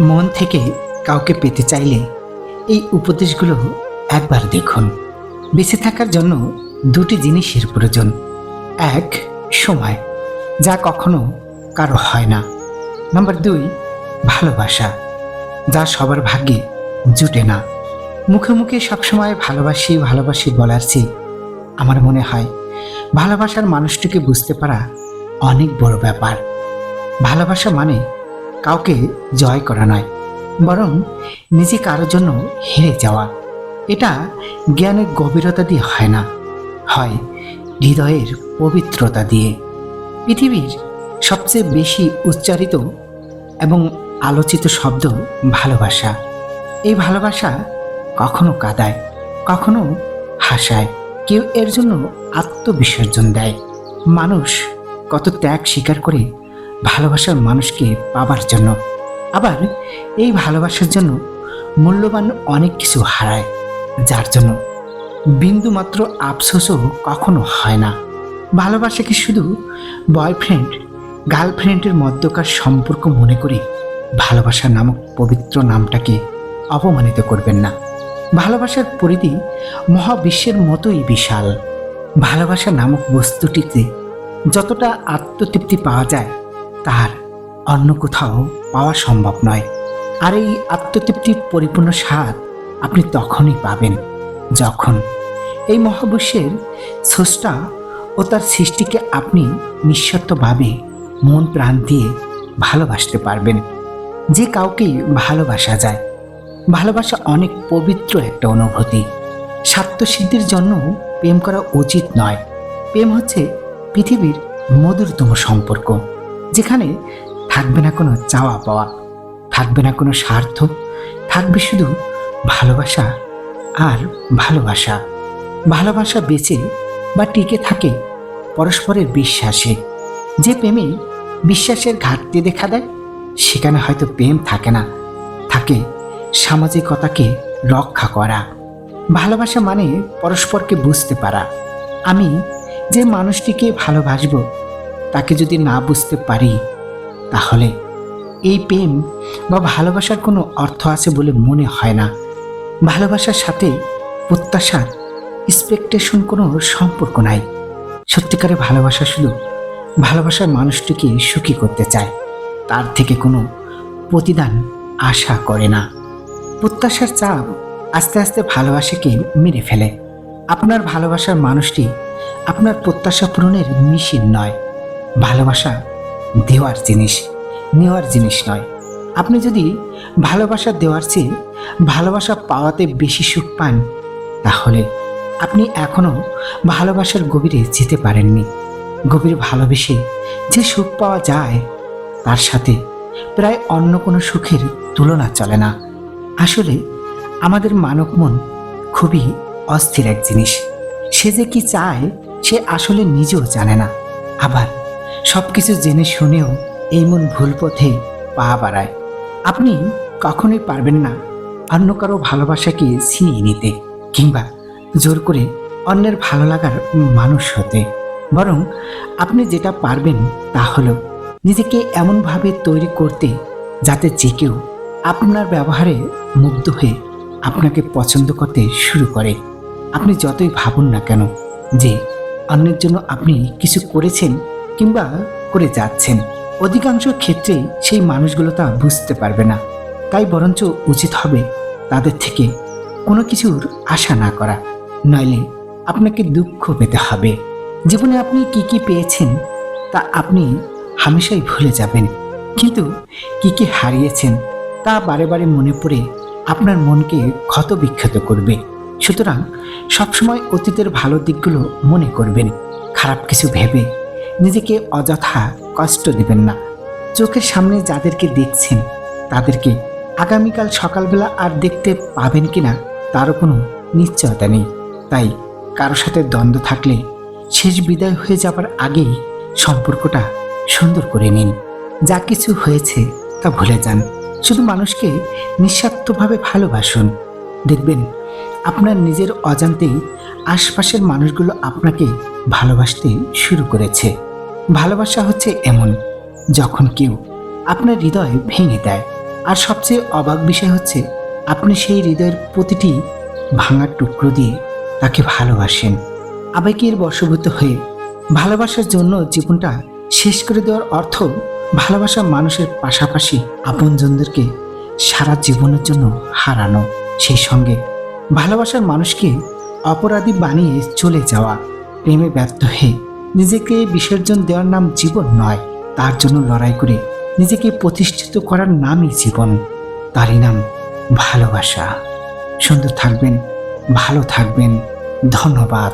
মন থেকে কাউকে পেতে চাইলে এই উপদেশগুলো একবার দেখুন। বেঁচে থাকার জন্য দুটি জিনিসের প্রয়োজন। এক, সময়, যা কখনো কারও হয় না। নাম্বার দুই, ভালোবাসা, যা সবার ভাগ্যে জুটে না। মুখে মুখে সবসময় ভালোবাসি ভালোবাসি বলার চেয়ে আমার মনে হয় ভালোবাসার মানুষটিকে বুঝতে পারা অনেক বড় ব্যাপার। ভালোবাসা মানে কাউকে জয় করা নয়, বরং নিজে কারোর জন্য হেরে যাওয়া। এটা জ্ঞানের গভীরতা দিয়ে হয় না, হয় হৃদয়ের পবিত্রতা দিয়ে। পৃথিবীর সবচেয়ে বেশি উচ্চারিত এবং আলোচিত শব্দ ভালোবাসা। এই ভালোবাসা কখনো কাঁদায়, কখনো হাসায়। কেউ এর জন্য আত্মবিসর্জন দেয়। মানুষ কত ত্যাগ স্বীকার করে ভালোবাসার মানুষকে পাবার জন্য। আবার এই ভালোবাসার জন্য মূল্যবান অনেক কিছু হারায়, যার জন্য বিন্দুমাত্র আফসোসও কখনো হয় না। ভালোবাসাকে শুধু বয়ফ্রেন্ড, গার্লফ্রেন্ডের মধ্যকার সম্পর্ক মনে করে ভালোবাসা নামক পবিত্র নামটাকে অপমানিত করবেন না? ভালোবাসার পরিধি মহাবিশ্বের মতোই বিশাল। ভালোবাসা নামক বস্তুটিতে যতটা আত্মতৃপ্তি পাওয়া যায় তার অন্য কোথাও পাওয়া সম্ভব নয়। আর এই আত্মতৃপ্তির পরিপূর্ণ স্বাদ আপনি তখনই পাবেন যখন এই মহাবিশ্বের স্রষ্টা ও তার সৃষ্টিকে আপনি নিঃস্বার্থভাবে মন প্রাণ দিয়ে ভালোবাসতে পারবেন। যে কাউকেই ভালোবাসা যায়, ভালোবাসা অনেক পবিত্র একটা অনুভূতি। স্বার্থসিদ্ধির জন্য প্রেম করা উচিত নয়। প্রেম হচ্ছে পৃথিবীর মধুরতম সম্পর্ক। যেখানে থাকবে না কোনো চাওয়া পাওয়া, থাকবে না কোনো স্বার্থ, থাকবে শুধু ভালোবাসা আর ভালোবাসা। ভালোবাসা বেঁচে বা টিকে থাকে পরস্পরের বিশ্বাসে। যে প্রেমে বিশ্বাসের ঘাটতি দেখা দেয়, সেখানে হয়তো প্রেম থাকে না। থাকে সামাজিকতাকে রক্ষা করা। ভালোবাসা মানে পরস্পরকে বুঝতে পারা। আমি যে মানুষটিকে ভালোবাসবো তাকে যদি না বুঝতে পারি, তাহলে এই প্রেম বা ভালোবাসার কোনো অর্থ আছে বলে মনে হয় না। ভালোবাসার সাথে প্রত্যাশার এক্সপেকটেশন কোনো সম্পর্ক নাই। সত্যিকারের ভালোবাসা শুধু ভালোবাসার মানুষটিকে সুখী করতে চায়, তার থেকে কোনো প্রতিদান আশা করে না। প্রত্যাশার চাপ আস্তে আস্তে ভালোবাসাকে মেরে ফেলে। আপনার ভালোবাসার মানুষটি আপনার প্রত্যাশা পূরণের মেশিন নয়। ভালোবাসা দেওয়ার জিনিস, নেওয়ার জিনিস নয়। আপনি যদি ভালোবাসা দেওয়ার চেয়ে ভালোবাসা পাওয়াতে বেশি সুখ পান, তাহলে আপনি এখনও ভালোবাসার গভীরে যেতে পারেননি। গভীর ভালোবেসে যে সুখ পাওয়া যায়, তার সাথে প্রায় অন্য কোনো সুখের তুলনা চলে না। আসলে আমাদের মানব মন খুবই অস্থির এক জিনিস। সে যে কি চায়, সে আসলে নিজেও জানে না। আবার সব কিছু জেনে শুনেও এই মন ভুল পথে পা বাড়ায়। আপনি কখনোই পারবেন না অন্য কারও ভালোবাসাকে ছিনিয়ে নিতে কিংবা জোর করে অন্যের ভালো লাগার মানুষ হতে। বরং আপনি যেটা পারবেন তা হলো নিজেকে এমনভাবে তৈরি করতে যাতে যে কেউ আপনার ব্যবহারে মুগ্ধ হয়ে আপনাকে পছন্দ করতে শুরু করে। আপনি যতই ভাবুন না কেন যে অন্যের জন্য আপনি কিছু করেছেন কিংবা করে যাচ্ছেন। অধিকাংশ ক্ষেত্রেই সেই মানুষগুলো তা বুঝতে পারবে না। তাই বরঞ্চ উচিত হবে তাদের থেকে কোনো কিছুর আশা না করা। নইলে আপনাকে দুঃখ পেতে হবে। জীবনে আপনি কি কি পেয়েছেন তা আপনি হামেশাই ভুলে যাবেন। কিন্তু কি কি হারিয়েছেন তা বারে বারে মনে পড়ে আপনার মনকে ক্ষত বিক্ষত করবে। সুতরাং সবসময় অতীতের ভালো দিকগুলো মনে করবেন। খারাপ কিছু ভেবে নিজেকে অযথা কষ্ট দিবেন না। চোখের সামনে যাদেরকে দেখছেন, তাদেরকে আগামীকাল সকালবেলা আর দেখতে পাবেন কিনা তারও কোনো নিশ্চয়তা নেই। তাই কারও সাথে দ্বন্দ্ব থাকলে শেষ বিদায় হয়ে যাবার আগেই সম্পর্কটা সুন্দর করে নিন। যা কিছু হয়েছে তা ভুলে যান। শুধু মানুষকে নিঃস্বার্থভাবে ভালোবাসুন। দেখবেন আপনার নিজের অজান্তেই আশপাশের মানুষগুলো আপনাকে ভালোবাসতে শুরু করেছে। ভালোবাসা হচ্ছে এমন, যখন কেউ আপনার হৃদয় ভেঙে দেয়। আর সবচেয়ে অবাক বিষয় হচ্ছে, আপনি সেই হৃদয়ের প্রতিটি ভাঙার টুকরো দিয়ে তাকে ভালোবাসেন। আবেগের বশভূত হয়ে ভালোবাসার জন্য জীবনটা শেষ করে দেওয়ার অর্থ ভালোবাসা মানুষের পাশাপাশি আপনজনদেরকে সারা জীবনের জন্য হারানো। সেই সঙ্গে ভালোবাসার মানুষকে অপরাধী বানিয়ে চলে যাওয়া। প্রেমে ব্যর্থ হয়ে নিজেকে বিসর্জন দেওয়ার নাম জীবন নয়, তার জন্য লড়াই করে নিজেকে প্রতিষ্ঠিত করার নামই জীবন। তারই নাম ভালোবাসা। সুন্দর থাকবেন, ভালো থাকবেন। ধন্যবাদ।